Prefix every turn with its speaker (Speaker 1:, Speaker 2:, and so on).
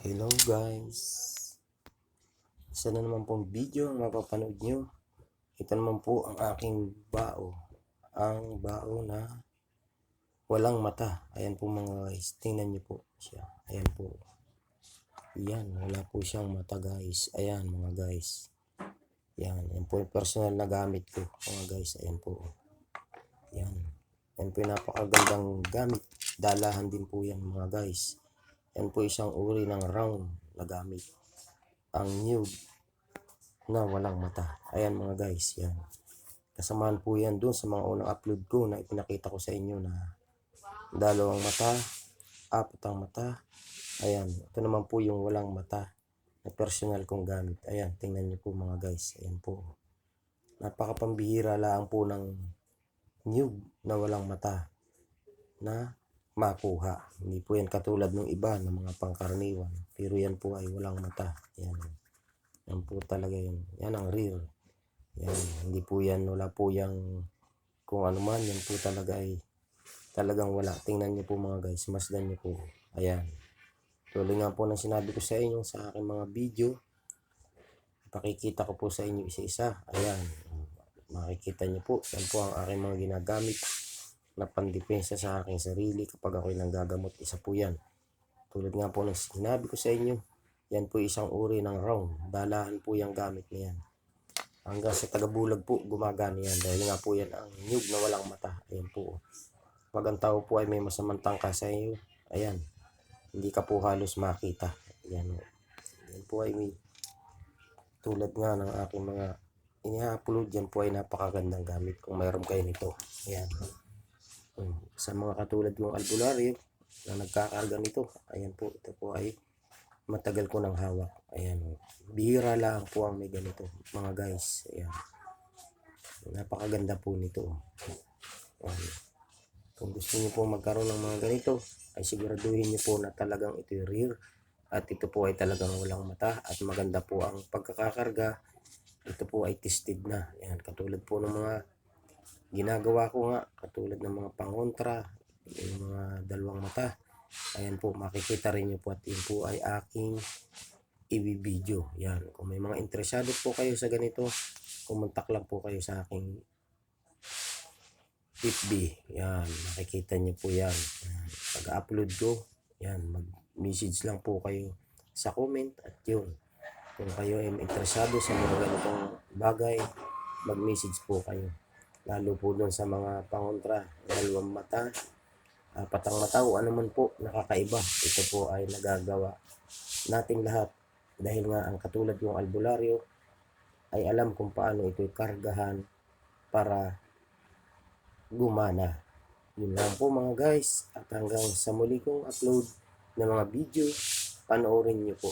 Speaker 1: Hello guys. Isa na naman pong video ang mapapanood nyo. Ito naman po ang aking bao. Ang bao na walang mata. Ayan po mga guys. Tingnan nyo po siya. Ayan po. Yan. Wala po siyang mata guys. Ayan mga guys. Yan. Yan po yung personal na gamit ko mga guys. Ayan po. Yan. Yan po yung napakagandang gamit. Dalahan din po yan mga guys. Yan po isang uri ng round na gamit. Ang nude na walang mata. Ayan mga guys, yan. Kasamaan po yan doon sa mga unang upload ko na ipinakita ko sa inyo na dalawang mata, apat ang mata. Ayan, ito naman po yung walang mata na personal kong gamit. Ayan, tingnan niyo po mga guys. Ayan po. Napakapambihira lang po ng nude na walang mata na makuha. Hindi po yan katulad ng iba ng mga pangkaraniwan. Pero yan po ay walang mata. Yan. Yan po talaga yun. Yan ang real. Yan. Hindi po yan, wala po yung kung ano man, yan po talaga ay talagang wala. Tingnan niyo po mga guys. Masdan niyo po. Ayan. Tuloy nga po ng sinabi ko sa inyo sa aking mga video. Pakikita ko po sa inyo isa-isa. Ayan. Makikita niyo po. Yan po ang aking mga ginagamit na pandepensa sa aking sarili kapag ako'y nanggagamot. Isa po yan. Tulad nga po ng sinabi ko sa inyo, yan po isang uri ng round. Dalahan po yung gamit na yan. Hanggang sa tagabulag po, gumagana yan. Dahil nga po yan ang nyug na walang mata. Ayan po. Pag ang tao po ay may masamang tangka sa iyo, ayan, hindi ka po halos makita. Ayan. Yan po ay may tulad nga ng aking mga ini-upload yan po ay napakagandang gamit kung mayroon kayo nito. Ayan. Sa mga katulad kong albularyo na nagkakarga nito ayan po ito po ay matagal ko nang hawak. Ayan. Bihira lang po ang may ganito mga guys. Ayan. Napakaganda po nito. Ayan. kung gusto niyo po magkaroon ng mga ganito ay siguraduhin niyo po na talagang ito yung rear at ito po ay talagang walang mata at maganda po ang pagkakakarga. Ito po ay tested na. Ayan. Katulad po ng mga ginagawa ko nga katulad ng mga pangontra yung mga dalawang mata. Ayan po makikita rin nyo po at yun po ay aking i-video. Yan kung may mga interesado po kayo sa ganito kumontak lang po kayo sa aking FB yan makikita nyo po yan, yan. pag-upload ko yan mag-message lang po kayo sa comment at yun. Kung kayo ay interesado sa mga ganitong bagay mag-message po kayo lalo po doon sa mga pangontra, dalawang mata, apat ang mata o ano po nakakaiba. Ito po ay nagagawa natin lahat dahil nga ang katulad yung albularyo ay alam kung paano ito'y kargahan para gumana. Yun lang po mga guys at hanggang sa muli kong upload ng mga video, panoorin nyo po.